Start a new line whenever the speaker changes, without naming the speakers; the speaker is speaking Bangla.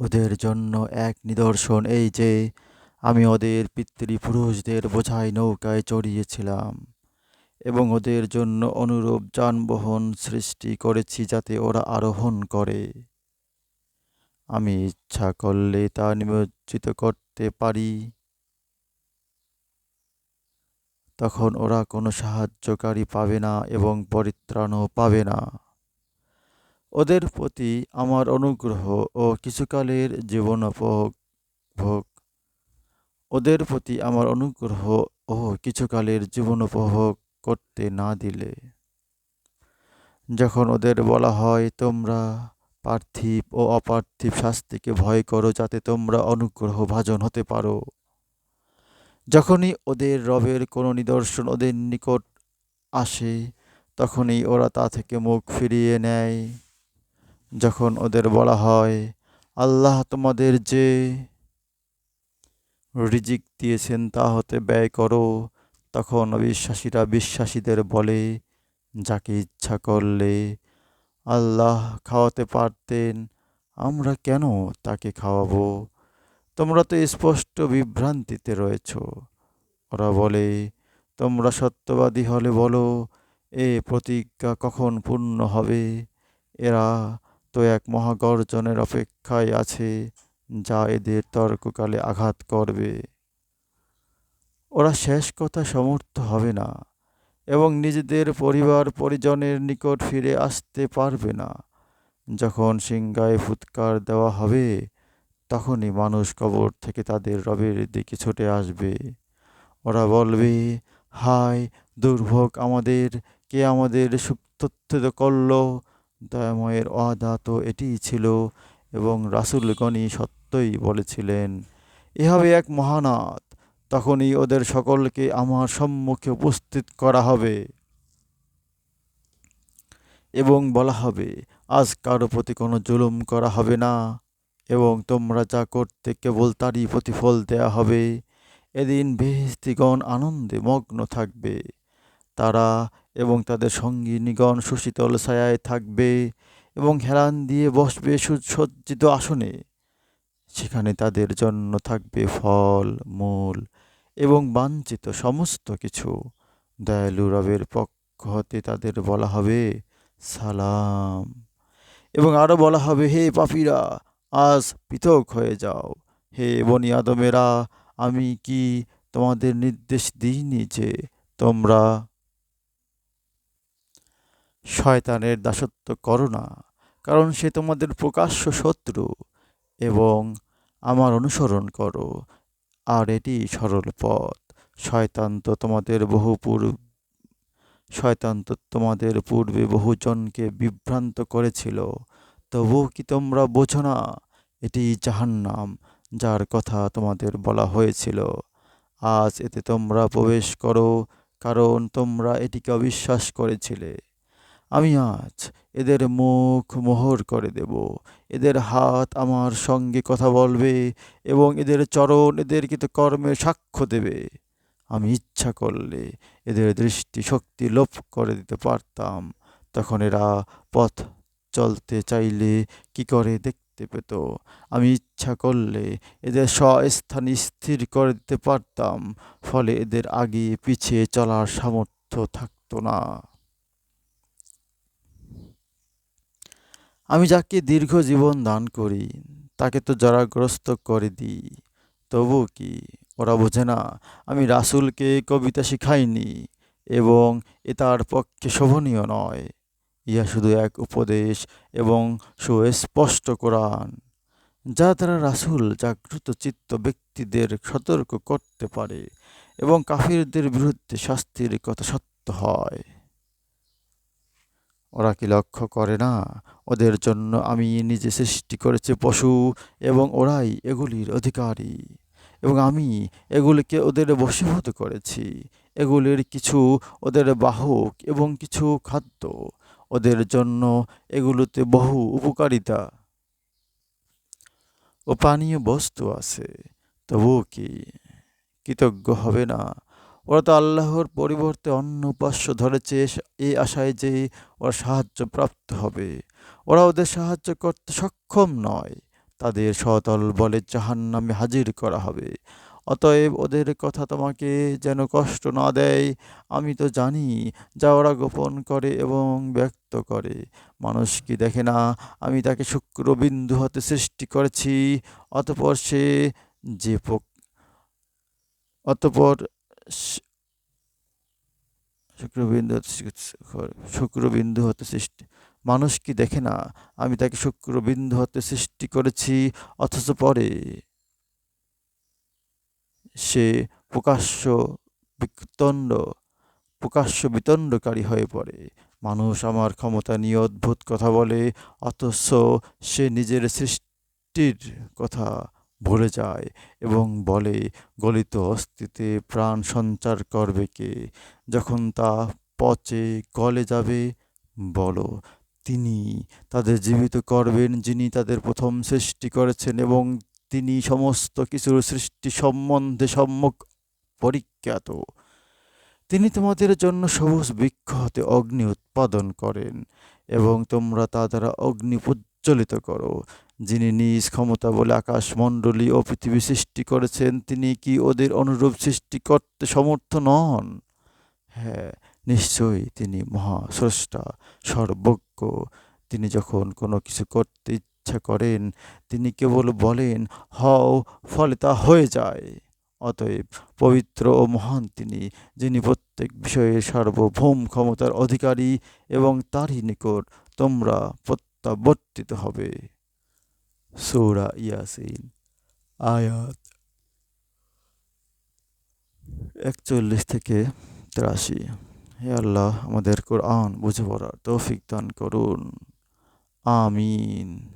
ওদের জন্য এক নিদর্শন এই যে, আমি ওদের পিতৃপুরুষদের বোঝাই নৌকায় চড়িয়েছিলাম এবং ওদের জন্য অনুরূপ যানবাহন সৃষ্টি করেছি যাতে ওরা আরোহণ করে। আমি ইচ্ছা করলে তা নিমজ্জিত করতে পারি। তখন ওরা কোনো সাহায্যকারী পাবে না এবং পরিত্রাণও পাবে না। ওদের প্রতি আমার অনুগ্রহ ও কিছুকালের জীবনোপভোগ ভোগ। ওদের প্রতি আমার অনুগ্রহ ও কিছুকালের জীবনোপভোগ করতে না দিলে। যখন ওদের বলা হয়, তোমরা পার্থিব ও অপার্থিব শাস্তিকে ভয় করো, যাতে তোমরা অনুগ্রহ ভাজন হতে পারো। যখনই ওদের রবের কোনো নিদর্শন ওদের নিকট আসে, তখনই ওরা তা থেকে মুখ ফিরিয়ে নেয়। যখন ওদের বলা হয়, আল্লাহ তোমাদের যে রিজিক দিয়েছেন তা হতে ব্যয় করো, তখন অবিশ্বাসীরা বিশ্বাসীদের বলে, যাকে ইচ্ছা করলে আল্লাহ খাওয়াতে পারতেন, আমরা কেন তাকে খাওয়াবো? তোমরা তো স্পষ্ট বিভ্রান্তিতে রয়েছ। ওরা বলে, তোমরা সত্যবাদী হলে বলো, এ প্রতিজ্ঞা কখন পূর্ণ হবে? এরা এক মহাগর্জনের অপেক্ষায় আছে, যা এদের তর্ককালে আঘাত করবে। ওরা শেষ কথা সমর্থ হবে না এবং নিজেদের পরিবার পরিজনের নিকট ফিরে আসতে পারবে না। যখন সিংগায় ফুৎকার দেওয়া হবে, তখনই মানুষ কবর থেকে তাদের রবের দিকে ছুটে আসবে। ওরা বলবে, হায়, দুর্ভোগ আমাদের, কে আমাদের সুপ্তথিত করল দয়াময়ের অদা তো এটিই ছিল এবং রাসুলগণই সত্যই বলেছিলেন, এভাবে এক মহানাথ, তখনই ওদের সকলকে আমার সম্মুখে উপস্থিত করা হবে এবং বলা হবে, আজ কারও প্রতি কোনো জুলুম করা হবে না এবং তোমরা যা করতে কেবল তারই প্রতিফল দেয়া হবে। এদিন বেহস্তিগণ আনন্দে মগ্ন থাকবে। তারা এবং তাদের সঙ্গিনীগণ সুশীতল ছায়ায় থাকবে এবং হেলান দিয়ে বসবে সুসজ্জিত আসনে। সেখানে তাদের জন্য থাকবে ফল, মূল এবং বাঞ্ছিত সমস্ত কিছু। দয়ালু রবের পক্ষ হতে তাদের বলা হবে, সালাম। এবং আরও বলা হবে, হে পাপিরা, আজ পৃথক হয়ে যাও। হে বনি আদমেরা, আমি কি তোমাদের নির্দেশ দিইনি যে তোমরা শয়তানের দাসত্ব করো না, কারণ সে তোমাদের প্রকাশ্য শত্রু এবং আমার অনুসরণ করো, আর এটি সরল পথ। শয়তান তো তোমাদের বহু পূর্ব, শয়তান তো তোমাদের পূর্বে বহুজনকে বিভ্রান্ত করেছিল। তবুও কি তোমরা বোঝো না, এটি জাহান্নাম, যার কথা তোমাদের বলা হয়েছিল। আজ এতে তোমরা প্রবেশ করো, কারণ তোমরা এটিকে অবিশ্বাস করেছিলে। আমি আজ এদের মুখ মোহর করে দেব। এদের হাত আমার সঙ্গে কথা বলবে এবং এদের চরণ এদের কর্মে সাক্ষ্য দেবে। আমি ইচ্ছা করলে এদের দৃষ্টি শক্তি লোপ করে দিতে পারতাম। তখন এরা পথ চলতে চাইলে কি করে দেখতে পেত? আমি ইচ্ছা করলে এদের স্বস্থান স্থির করে দিতে পারতাম। ফলে এদের আগে পিছিয়ে চলার সামর্থ্য থাকতো না। আমি যাকে দীর্ঘ জীবন দান করি, তাকে তো জরাগ্রস্ত করে দিই। তবু কি ওরা বোঝে না, আমি রাসুলকে কবিতা শিখাইনি এবং এ তার পক্ষে শোভনীয় নয়। ইহা শুধু এক উপদেশ এবং সুস্পষ্ট কোরআন। যা তারা রাসুল জাগ্রত চিত্ত ব্যক্তিদের সতর্ক করতে পারে এবং কাফিরদের বিরুদ্ধে শাস্তির কথা সত্য হয়। ওরা কি লক্ষ্য করে না? ওদের জন্য আমি নিজে সৃষ্টি করেছি পশু এবং ওরাই এগুলির অধিকারী। এবং আমি এগুলিকে ওদের বশীভূত করেছি। এগুলির কিছু ওদের বাহক এবং কিছু খাদ্য। ওদের জন্য এগুলোতে বহু উপকারিতা। ও পানীয় বস্তু আছে। তবুও কি কৃতজ্ঞ হবে না? ওরা তো আল্লাহর পরিবর্তে অন্য উপাস্য ধরেছে এই আশায় যে ওরা সাহায্য প্রাপ্ত হবে। ওরা ওদের সাহায্য করতে সক্ষম নয়। তাদের সতল বলে জাহান্নামে হাজির করা হবে। অতএব ওদের কথা তোমাকে যেন কষ্ট না দেয়, আমি তো জানি যা ওরা গোপন করে এবং ব্যক্ত করে। মানুষ কি দেখে না, আমি তাকে শুক্রবিন্দু হতে সৃষ্টি করেছি, অতপর সে যে অতপর শুক্রবিন্দু শুক্রবিন্দু হতে সৃষ্টি। মানুষ কি দেখে না আমি তাকে শুক্রবিন্দু হতে সৃষ্টি করেছি, অথচ পরে সে প্রকাশ্য বিতণ্ড, প্রকাশ্য বিতণ্ডকারী হয়ে পড়ে। মানুষ আমার ক্ষমতা নিয়ে অদ্ভুত কথা বলে, অথচ সে নিজের সৃষ্টির কথা ভুলে যায় এবং বলে, গলিত অস্থিতে প্রাণ সঞ্চার করবে কে? যখন তা পচে গলে যাবে, বলো, তিনি তাদের জীবিত করবেন যিনি তাদের প্রথম সৃষ্টি করেছেন এবং তিনি সমস্ত কিছুর সৃষ্টি সম্বন্ধে সম্যক পরিজ্ঞাত। তিনি তোমাদের জন্য সবুজ বৃক্ষ হতে অগ্নি উৎপাদন করেন এবং তোমরা তা দ্বারা অগ্নি প্রজ্বলিত করো। যিনি নিজ ক্ষমতা বলে আকাশমণ্ডলী ও পৃথিবী সৃষ্টি করেছেন, তিনি কি ওদের অনুরূপ সৃষ্টি করতে সমর্থ নন? হ্যাঁ নিশ্চয়ই তিনি মহাস্রষ্টা, সর্বজ্ঞ। তিনি যখন কোনো কিছু করতে ইচ্ছা করেন, তিনি কেবল বলেন, হও, ফলে তা হয়ে যায়। অতএব পবিত্র ও মহান তিনি, যিনি প্রত্যেক বিষয়ে সার্বভৌম ক্ষমতার অধিকারী এবং তারই নিকট তোমরা প্রত্যাবর্তিত হবে। সৌরা ইয়াসিন আয়াত একচল্লিশ থেকে তেরাশি। হে আল্লাহ, আমাদের কোরআন বুঝে পড়ার তৌফিক দান করুন। আমিন।